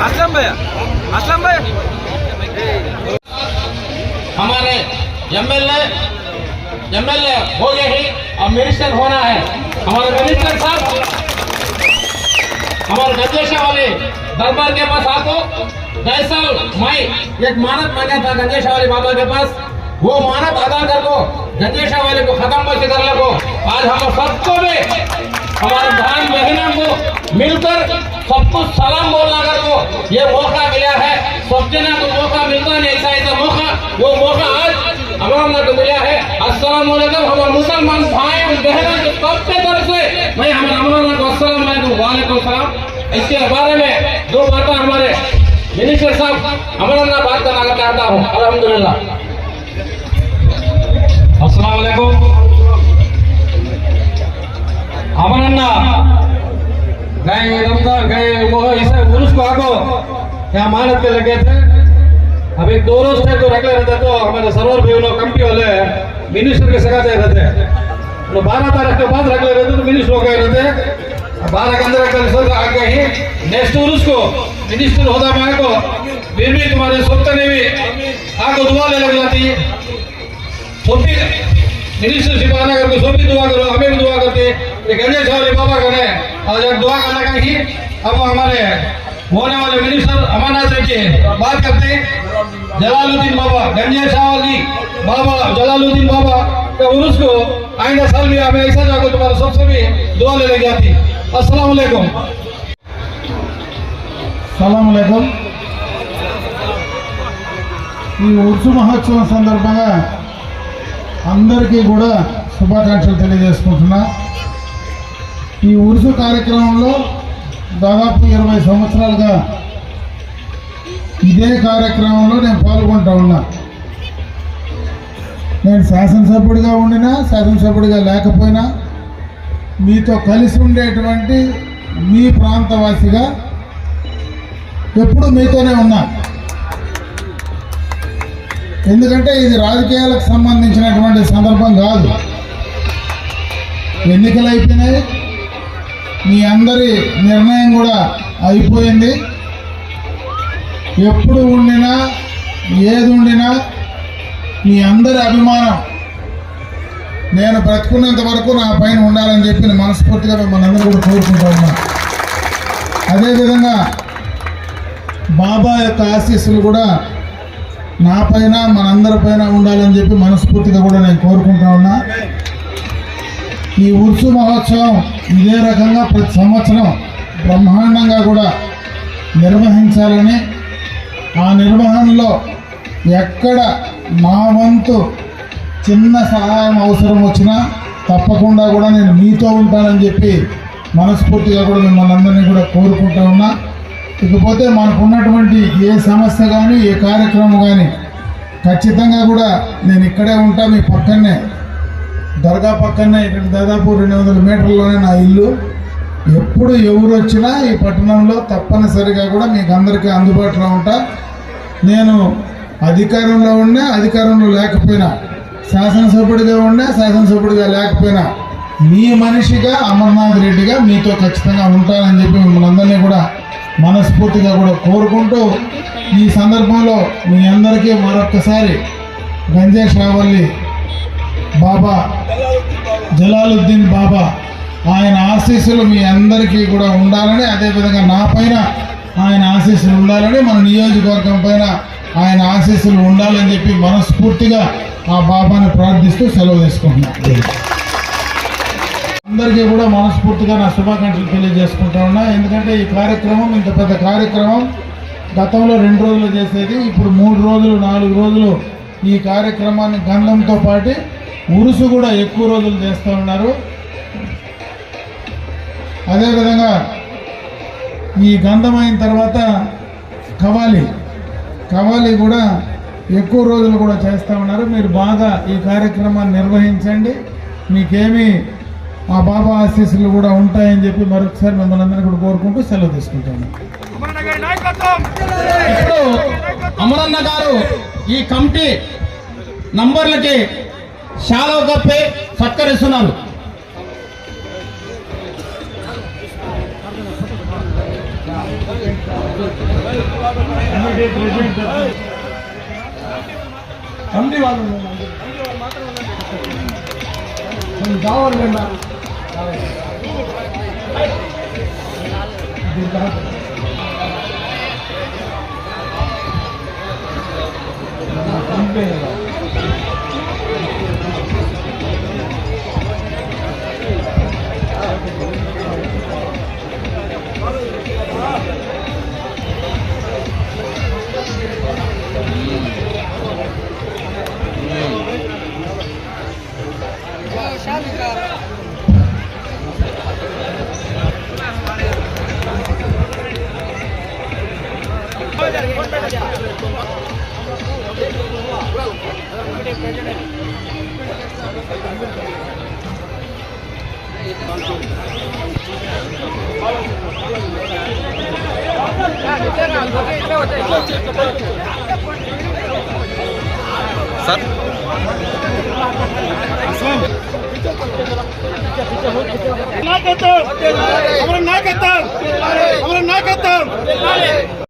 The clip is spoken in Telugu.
আসলাম ভাইয়া আসলাম ভাই हमारे एमएलए एमएलए हो गए ही, अब मिनिस्टर होना है। हमारे मिनिस्टर साहब, हमारे गंजेशा वाले दरबार के पास आपको गए साल मई एक मानत मांगा था गंजेशा वाले बाबा के पास। वो मानत अदा कर को गंजेशा वाले को खत्म बस कर लो आज हम सबको भी, हमारे भाई बहनों को मिलकर सबको सलाम बोलना कर को ये मौका मिला है। जना को मौका मिलता नहीं, ऐसा ऐसा मौका, वो मौका आज हमारा को मिला है। अस्सलाम वालेकुम हमारे मुसलमान भाई और बहनों के सबके तरफ़ से, मैं हमारे अमराना को अस्सलाम वालेकुम वालेकुम सलाम। इसके बारे में दो बातें हमारे मिनिस्टर साहब अमराना बात करना चाहता हूँ। अल्हम्दुलिल्लाह। अस्सलाम वालेकुम अमरन्ना गए रमज़ान गए, वो इसे उर्स को आगो। ત્યાં અમાનત કે લગે છે હવે એક દોરો છે તો રેગલર હતા તો અમારે સરોવર कंपनी वाले मिनिस्टर के કે સગા જાય રહે નો 12 તારીખ के बाद रेगलर रहते तो मिनिस्टर हो गए रहते। 12 के अंदर कल सब आ नेक्स्ट टूर को मिनिस्टर होता माए को, फिर भी तुम्हारे सोचते नहीं भी आग दुआ ले लग जाती है। मिनिस्टर सिपाना करके दुआ करो, हमें भी दुआ करते। गणेश बाबा और जब दुआ करना अब हमारे होने वाले मिनिस्टर अमरनाथ रेड्डी बात करते हैं जलालुद्दीन बाबा गंजेश वाली बाबा जलालुद्दीन बाबा का उर्स को आइंदा साल भी हमें ऐसा जाकर तुम्हारे सबसे भी दुआ ले लग जाती अस्सलाम वालेकुम సలాంలేకం ఈ ఉర్సు మహోత్సవం సందర్భంగా అందరికీ కూడా శుభాకాంక్షలు తెలియజేసుకుంటున్నా ఈ ఉరుసు కార్యక్రమంలో దాదాపు ఇరవై సంవత్సరాలుగా ఇదే కార్యక్రమంలో నేను పాల్గొంటా ఉన్నా. నేను శాసనసభ్యుడిగా ఉండినా శాసనసభ్యుడిగా లేకపోయినా మీతో కలిసి ఉండేటువంటి మీ ప్రాంతవాసిగా ఎప్పుడు మీతోనే ఉన్నా. ఎందుకంటే ఇది రాజకీయాలకు సంబంధించినటువంటి సందర్భం కాదు. ఎన్నికలు అయిపోయినాయి. మీ అందరి నిర్ణయం కూడా అయిపోయింది. ఎప్పుడు ఉండినా ఏది ఉండినా మీ అందరి అభిమానం నేను బ్రతుకున్నంత వరకు నా పైన ఉండాలని చెప్పి మనస్ఫూర్తిగా మిమ్మల్ని అందరూ కూడా కోరుకుంటా ఉన్నా అదేవిధంగా బాబా యొక్క ఆశీస్సులు కూడా నా పైన మనందరిపైన ఉండాలని చెప్పి మనస్ఫూర్తిగా కూడా నేను కోరుకుంటా ఉన్నా. ఈ ఉర్సు మహోత్సవం ఇదే రకంగా ప్రతి సంవత్సరం బ్రహ్మాండంగా కూడా నిర్వహించాలని ఆ నిర్వహణలో ఎక్కడ నా వంతు చిన్న సహాయం అవసరం వచ్చినా తప్పకుండా కూడా నేను మీతో ఉంటానని చెప్పి మనస్ఫూర్తిగా కూడా మిమ్మల్ని అందరినీ కూడా కోరుకుంటా ఉన్నా. ఇకపోతే మనకు ఉన్నటువంటి ఏ సమస్య కానీ ఏ కార్యక్రమం కానీ ఖచ్చితంగా కూడా నేను ఇక్కడే ఉంటా మీ పక్కనే దర్గా పక్కనే ఇక్కడ దాదాపు రెండు వందల మీటర్లోనే నా ఇల్లు. ఎప్పుడు ఎవరు వచ్చినా ఈ పట్టణంలో తప్పనిసరిగా కూడా మీకు అందరికీ అందుబాటులో ఉంటా. నేను అధికారంలో ఉన్నా అధికారంలో లేకపోయినా శాసనసభ్యుడిగా ఉన్నా శాసనసభ్యుడిగా లేకపోయినా మీ మనిషిగా అమర్నాథ్ రెడ్డిగా మీతో ఖచ్చితంగా ఉంటానని చెప్పి మిమ్మల్ని అందరినీ కూడా మనస్ఫూర్తిగా కూడా కోరుకుంటూ ఈ సందర్భంలో మీ అందరికీ మరొక్కసారి గంజే షావల్లి బాబా జలాలుద్దీన్ బాబా ఆయన ఆశీస్సులు మీ అందరికీ కూడా ఉండాలని అదేవిధంగా నా పైన ఆయన ఆశీస్సులు ఉండాలని మన నియోజకవర్గం పైన ఆయన ఆశీస్సులు ఉండాలని చెప్పి మనస్ఫూర్తిగా ఆ బాబాని ప్రార్థిస్తూ సెలవు తీసుకుంటున్నాను. అందరికీ కూడా మనస్ఫూర్తిగా నా శుభాకాంక్షలు తెలియజేసుకుంటా ఉన్నా. ఎందుకంటే ఈ కార్యక్రమం ఇంత పెద్ద కార్యక్రమం. గతంలో రెండు రోజులు చేసేది ఇప్పుడు మూడు రోజులు నాలుగు రోజులు ఈ కార్యక్రమాన్ని గంధంతో పాటు ఉరుసు కూడా ఎక్కువ రోజులు చేస్తూ ఉన్నారు. అదేవిధంగా ఈ గంధం అయిన తర్వాత కవాలి. కవాలి కూడా ఎక్కువ రోజులు కూడా చేస్తా ఉన్నారు. మీరు బాగా ఈ కార్యక్రమాన్ని నిర్వహించండి. మీకేమీ ఆ బాబా ఆశీస్సులు కూడా ఉంటాయని చెప్పి మరొకసారి మిమ్మల్ని అందరినీ కూడా కోరుకుంటూ సెలవు తీసుకుంటాను. ఇప్పుడు అమరన్న గారు ఈ కమిటీ నంబర్లకి షాలో కప్పి సత్కరిస్తున్నారు కమిటీ వాళ్ళు కొంచెం కావాలి సార్ ఇది కాదు. కమిటీ కదా. Sir